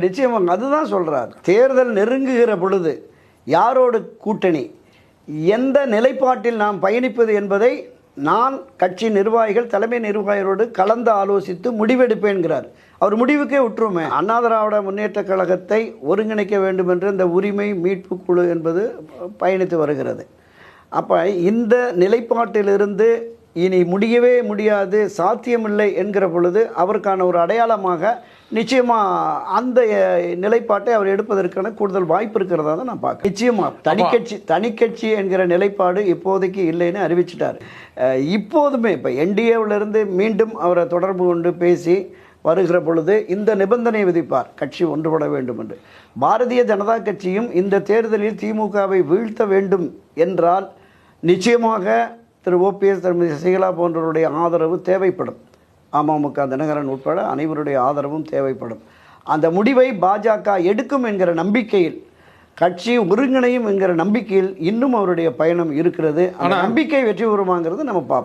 நிச்சயம் அதுதான் சொல்கிறார் தேர்தல் நெருங்குகிற பொழுது யாரோடு கூட்டணி? எந்த நிலைப்பாட்டில் நாம் பயணிப்பது என்பதை நான் கட்சி நிர்வாகிகள் தலைமை நிர்வாகிகளோடு கலந்து ஆலோசித்து முடிவெடுப்பேன்கிறார். அவர் முடிவுக்கே விட்டுருமே. அண்ணா திராவிட முன்னேற்ற கழகத்தை ஒருங்கிணைக்க வேண்டும் என்று இந்த உரிமை மீட்பு குழு என்பது பயணித்து வருகிறது. அப்போ இந்த நிலைப்பாட்டிலிருந்து இனி முடியவே முடியாது சாத்தியமில்லை என்கிற பொழுது அவருக்கான ஒரு அடையாளமாக நிச்சயமாக அந்த நிலைப்பாட்டை அவர் எடுப்பதற்கான கூடுதல் வாய்ப்பு இருக்கிறதா தான் நான் பார்க்க நிச்சயமாக தனிக்கட்சி தனிக்கட்சி என்கிற நிலைப்பாடு இப்போதைக்கு இல்லைன்னு அறிவிச்சிட்டார். இப்போதுமே இப்போ என்டிஏவிலிருந்து மீண்டும் அவரை தொடர்பு கொண்டு பேசி வருகிற பொழுது இந்த நிபந்தனை விதிப்பார். கட்சி ஒன்றுபட வேண்டும் என்று பாரதிய ஜனதா கட்சியும் இந்த தேர்தலில் திமுகவை வீழ்த்த வேண்டும் என்றால் நிச்சயமாக திரு ஓபிஎஸ் திருமதி சசிகலா போன்றவருடைய ஆதரவு தேவைப்படும். அமமுக தினகரன் உட்பட அனைவருடைய ஆதரவும் தேவைப்படும். அந்த முடிவை பாஜக எடுக்கும் என்கிற நம்பிக்கையில் கட்சி ஒருங்கிணையும் என்கிற நம்பிக்கையில் இன்னும் அவருடைய பயணம் இருக்கிறது. அந்த நம்பிக்கை வெற்றி பெறுமாங்கிறது நம்ம பார்ப்போம்.